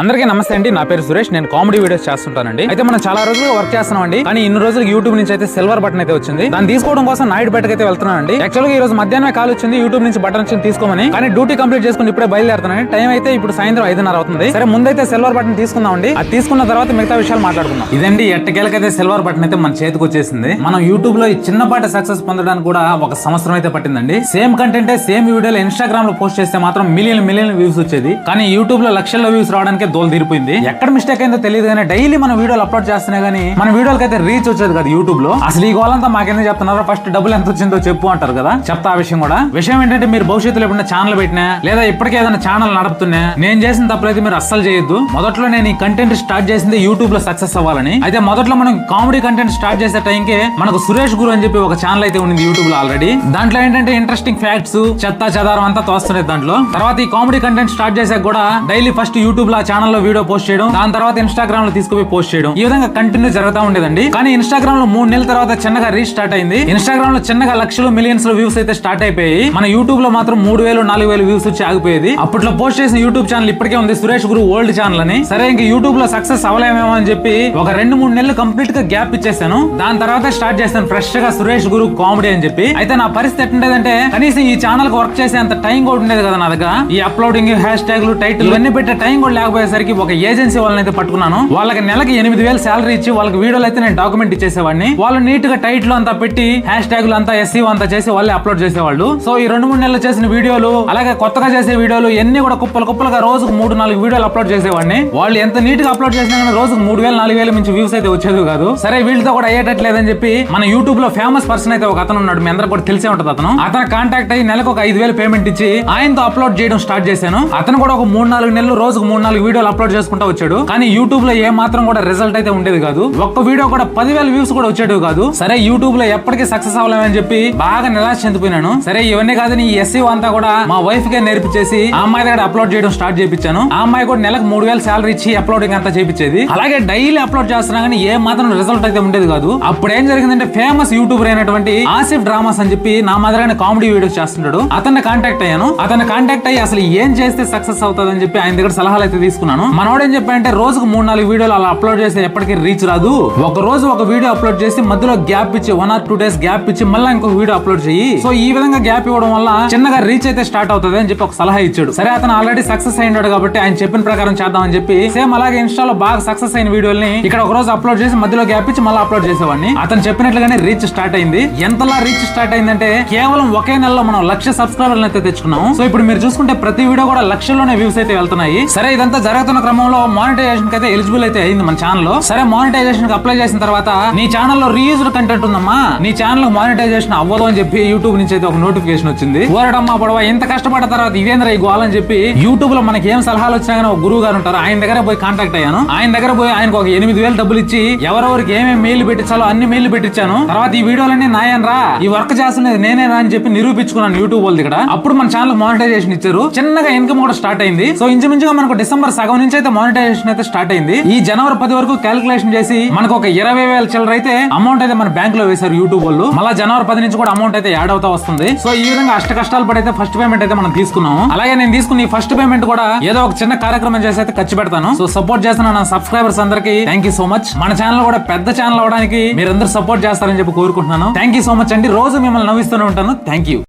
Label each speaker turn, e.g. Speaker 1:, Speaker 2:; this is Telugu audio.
Speaker 1: అందరికీ నమస్తే అండి. నా పేరు సురేష్. నేను కామెడీ వీడియోస్ చేస్తుంటానండి. అయితే మనం చాలా రోజులు వర్క్ చేస్తున్నాం అండి కానీ ఇన్ని రోజులు యూట్యూబ్ నుంచి అయితే సిల్వర్ బటన్ అయితే వచ్చింది. దాన్ని తీసుకోవడం కోసం నైట్ బయటకు అయితే వెళ్తున్నానండి. యాక్చువల్గా ఈ రోజు మధ్యాహ్నం కాల్ వచ్చింది. యూట్యూబ్ నుంచి బటన్ వచ్చింది తీసుకోమని. కానీ డ్యూటీ కంప్లీట్ చేసుకుని ఇప్పుడే బయలుదేరుతున్నాను టైం అయితే ఇప్పుడు సాయంత్రం ఐదున్నర అవుతుంది. సరే ముందైతే సిల్వర్ బటన్ తీసుకుందామండి. అది తీసుకున్న తర్వాత మిగతా విషయాలు మాట్లాడుకుందాం. ఇదండి ఎట్టకేలకైతే సిల్వర్ బటన్ అయితే మన చేతికి వచ్చేసింది. మనం యూట్యూబ్లో ఈ చిన్నపాటి సక్సెస్ పొందడానికి కూడా ఒక సంవత్సరం అయితే పట్టిందండి. సేమ్ కంటెంట్ సేమ్ వీడియోలు ఇన్స్టాగ్రామ్లో పోస్ట్ చేస్తే మాత్రం మిలియన్ మిలియన్ వ్యూస్ వచ్చేది. కానీ యూట్యూబ్లో లక్షల వ్యూస్ రావడానికి దోలు తీరిపోయింది. ఎక్కడ మిస్టేక్ అయిందో తెలియదు కానీ డైలీ మన వీడియోలు అప్లోడ్ చేస్తున్నా కానీ మన వీడియోలకి అయితే రీచ్ వచ్చేది కదా యూట్యూబ్లో. అసలు ఈ గోలంతా మాకెందుకు చెప్తున్నారో ఫస్ట్ డబ్బులు ఎంత వచ్చిందో చెప్పు అంటారు కదా. చెప్తా ఆ విషయం కూడా. విషయం ఏంటంటే మీరు భవిష్యత్తులో ఎప్పుడైనా ఛానల్ పెట్టినా లేదా ఇప్పటికే ఏదైనా ఛానల్ నడుపుతున్నా నేను చేసిన తప్పులైతే మీరు అస్సలు చేయొద్దు. మొదట్లో నేను ఈ కంటెంట్ స్టార్ట్ చేసింది యూట్యూబ్లో సక్సెస్ అవ్వాలని. అయితే మొదట్లో మనం కామెడీ కంటెంట్ స్టార్ట్ చేసే టైంకే మనకు సురేష్ గురు అని చెప్పి ఒక ఛానల్ అయితే ఉంది యూట్యూబ్లో ఆల్రెడీ దాంట్లో ఏంటంటే ఇంట్రెస్టింగ్ ఫ్యాక్ట్స్ చెత్త చెదారం అంతా తోస్తున్నాయి దాంట్లో. తర్వాత ఈ కామెడీ కంటెంట్ స్టార్ట్ చేసాక కూడా డైలీ ఫస్ట్ యూట్యూబ్లో ఛానల్లో వీడియో పోస్ట్ చేయడం దాని తర్వాత ఇన్స్టాగ్రామ్లో తీసుకుపోయి పోస్ట్ చేయడం ఈ విధంగా కంటిన్యూ జరుగుతూ ఉండేదండి. కానీ ఇన్స్టాగ్రామ్లో మూడు నెలల తర్వాత చిన్నగా రీస్టార్ట్ అయింది. ఇన్స్టాగ్రామ్లో చిన్నగా లక్షలు మిలియన్స్లో వ్యూస్ అయితే స్టార్ట్ అయిపోయి మన యూట్యూబ్లో మాత్రం మూడు వేలు నాలుగు వేలు వ్యూస్ వచ్చి ఆగిపోయేది. అప్పట్లో పోస్ట్ చేసిన యూట్యూబ్ ఛానల్ ఇప్పటికే ఉంది సురేష్ గురు ఓల్డ్ ఛానల్ అని. సరే ఇంకా యూట్యూబ్లో సక్సెస్ అవలేమేమో అని చెప్పి ఒక రెండు మూడు నెలలు కంప్లీట్గా గ్యాప్ ఇచ్చేసాను. దాని తర్వాత స్టార్ట్ చేస్తాను ఫ్రెష్గా సురేష్ గురు కామెడీ అని చెప్పి. అయితే నా పరిస్థితి ఎట్టుండేదంటే కనీసం ఈ ఛానల్కు వర్క్ చేసే అంత టైం కూడా ఉండేది కదా నా దగ్గర. ఈ అప్లోడింగ్ హ్యాష్ ట్యాగ్లు టైటిల్ ఇవన్నీ పెట్టే టైం కూడా పోయేసరికి ఒక ఏజెన్సీ వాళ్ళని అయితే పట్టుకున్నాను. వాళ్ళకి నెలకి ఎనిమిది వేలు శాలరీ ఇచ్చి వాళ్ళకి వీడియోలు అయితే నేను డాక్యుమెంట్ ఇచ్చేసేవాడిని. వాళ్ళు నీట్గా టైటిల్ అంతా పెట్టి హ్యాష్ ట్యాగ్లు అంతా ఎస్సీ అంతా చేసి వాళ్ళే అప్లోడ్ చేసేవాళ్ళు. సో ఈ రెండు మూడు నెలలు చేసిన వీడియోలు అలాగే కొత్తగా చేసే వీడియోలు ఎన్ని కూడా కుప్పలు కుప్పలుగా రోజుకు మూడు నాలుగు వీడియోలు అప్లోడ్ చేసేవాడిని. వాళ్ళు ఎంత నీట్గా అప్లోడ్ చేసినా కానీ రోజుకు మూడు వేలు నాలుగు వేల మించి వ్యూస్ అయితే వచ్చేది కాదు. సరే వీళ్ళతో కూడా అయ్యేటట్లేదని చెప్పి మన యూట్యూబ్లో ఫేమస్ పర్సన్ అయితే ఒక అతను ఉన్నాడు. మీ అందరూ కూడా తెలిసే ఉంటుంది అతను. అతను కాంటాక్ట్ అయ్యి నెలకు ఒక ఐదు వేలు పేమెంట్ ఇచ్చి ఆయనతో అప్లోడ్ చేయడం స్టార్ట్ చేశాను. అతను కూడా ఒక మూడు నాలుగు నెలలు రోజుకు మూడు నాలుగు వీడియోలు అప్లోడ్ చేసుకుంటూ వచ్చాడు. కానీ యూట్యూబ్లో ఏ మాత్రం కూడా రిజల్ట్ అయితే ఉండేది కాదు. ఒక్క వీడియో కూడా పదివేల వ్యూస్ కూడా వచ్చేటివి కాదు. సరే యూట్యూబ్లో ఎప్పటికీ సక్సెస్ అవ్వలేమని చెప్పి బాగా నిరాశ చెందిపోయినాను. సరే ఇవన్నీ కాదు ఈ ఎస్సీ అంతా కూడా మా వైఫ్ కే నేర్పించేసి ఆ అమ్మాయి దగ్గర అప్లోడ్ చేయడం స్టార్ట్ చేయించాను ఆ అమ్మాయి కూడా నెలకు మూడు వేల శాలరీ ఇచ్చి అప్లోడింగ్ అంతా చేపించేది. అలాగే డైలీ అప్లోడ్ చేస్తున్నా కానీ ఏ మాత్రం రిజల్ట్ అయితే ఉండేది కాదు. అప్పుడు ఏం జరిగిందంటే ఫేమస్ యూట్యూబర్ అయినటువంటి ఆసిఫ్ డ్రామాస్ అని చెప్పి నా మాదిరిగానే కామెడీ వీడియోస్ చేస్తుంటాడు. అతన్ని కాంటాక్ట్ అయ్యాను. అతన్ని కాంటాక్ట్ అయ్యి అసలు ఏం చేస్తే సక్సెస్ అవుతుంది అని చెప్పి ఆయన దగ్గర సలహాలు అయితే తీసుకున్నాను. మనోడు ఏం చెప్పాడంటే రోజుకు మూడు నాలుగు వీడియోలు అలా అప్లోడ్ చేస్తే ఎప్పటికీ రీచ్ రాదు. ఒక రోజు ఒక వీడియో అప్లోడ్ చేసి మధ్యలో గ్యాప్ ఇచ్చి one or two days gap ఇచ్చి మళ్ళీ ఇంకొక వీడియో అప్లోడ్ చేయి. సో ఈ విధంగా గ్యాప్ ఇవ్వడం వల్ల చిన్నగా రీచ్ అయితే స్టార్ట్ అవుతుంది అని చెప్పి ఒక సలహా ఇచ్చాడు. సరే అతను ఆల్రెడీ సక్సెస్ అయినాడు కాబట్టి ఆయన చెప్పిన ప్రకారం చేద్దాం అని చెప్పి సేమ్ అలాగే ఇన్స్టాలో బాగా సక్సెస్ అయిన వీడియోల్ని ఇక్కడ ఒక రోజు అప్లోడ్ చేసి మధ్యలో గ్యాప్ ఇచ్చి మళ్ళీ అప్లోడ్ చేసేవాడిని. అతను చెప్పినట్లుగానే రీచ్ స్టార్ట్ అయింది. ఎంతలా రీచ్ స్టార్ట్ అయిందంటే కేవలం ఒకే నెలలో మనం లక్ష సబ్స్క్రైబర్లను అయితే తెచ్చుకున్నాం. సో ఇప్పుడు మీరు చూసుకుంటే ప్రతి వీడియో కూడా లక్షల్లోనే వ్యూస్ అయితే వెళ్తున్నాయి. సరే ఇదంతా జరుగుతున్న క్రమంలో మానిటైజేషన్ అయితే ఎలిజిబుల్ అయితే అయింది మన ఛానల్లో. సరే మానిటైజేషన్కి అప్లై చేసిన తర్వాత నీ ఛానల్లో రీయూజ్డ్ కంటెంట్ ఉందమ్మా. నీ ఛానల్ మానిటైజేషన్ అవ్వదు అని చెప్పి యూట్యూబ్ నుంచి అయితే ఒక నోటిఫికేషన్ వచ్చింది. ఓరడమ్మా పొడవ ఎంత కష్టపడ్డ తర్వాత ఇదేంద్ర ఈ గోల్ అని చెప్పి యూట్యూబ్లో మనకి ఏం సలహాలు వచ్చినా కానీ ఒక గురువు గారు ఉంటారు. ఆయన దగ్గర పోయి కాంటాక్ట్ అయ్యాను. ఆయన దగ్గర పోయి ఆయనకు ఒక ఎనిమిది వేలు డబ్బులు ఇచ్చి ఎవరెవరికి ఏమేమి మెయిల్ పెట్టించాలో అన్ని మెయిల్ పెట్టించాను. తర్వాత ఈ వీడియోలన్నీ నాయన్ రా ఈ వర్క్ చేస్తున్నది నేనేరా అని చెప్పి నిరూపించుకున్నాను యూట్యూబ్ వాళ్ళు ఇక్కడ. అప్పుడు మన ఛానల్ మానిటైజేషన్ ఇచ్చారు. చిన్నగా ఇన్కమ్ కూడా స్టార్ట్ అయింది. సో ఇంచుమించుగా మనకు డిసెంబర్ సగం నుంచి అయితే మానిటైజేషన్ అయితే స్టార్ట్ అయింది. ఈ జనవరి పది వరకు క్యాలిక్యులేషన్ చేసి మనకు ఒక ఇరవై వేల చిల్లర అయితే అమౌంట్ అయితే మన బ్యాంక్లో వేశారు యూట్యూబ్ వాళ్ళు. మళ్ళీ జనవరి పది నుంచి కూడా అమౌంట్ అయితే యాడ్ అవుతా వస్తుంది. సో ఈ విధంగా అష్ట కష్టాలు పడైతే ఫస్ట్ పేమెంట్ అయితే మనం తీసుకున్నాము. అలాగే నేను తీసుకున్న ఈ ఫస్ట్ పేమెంట్ కూడా ఏదో ఒక చిన్న కార్యక్రమం చేసి అయితే ఖర్చు పెడతాను. సో సపోర్ట్ చేస్తున్న నా సబ్స్క్రైబర్స్ అందరికి థ్యాంక్ యూ సో మచ్ మన ఛానల్ కూడా పెద్ద ఛానల్ అవడానికి మీరందరూ సపోర్ట్ చేస్తారని చెప్పి కోరుకుంటున్నాను. థ్యాంక్ యూ సో మచ్ అండి. రోజు మిమ్మల్ని నవ్విస్తూనే ఉంటాను. Thank you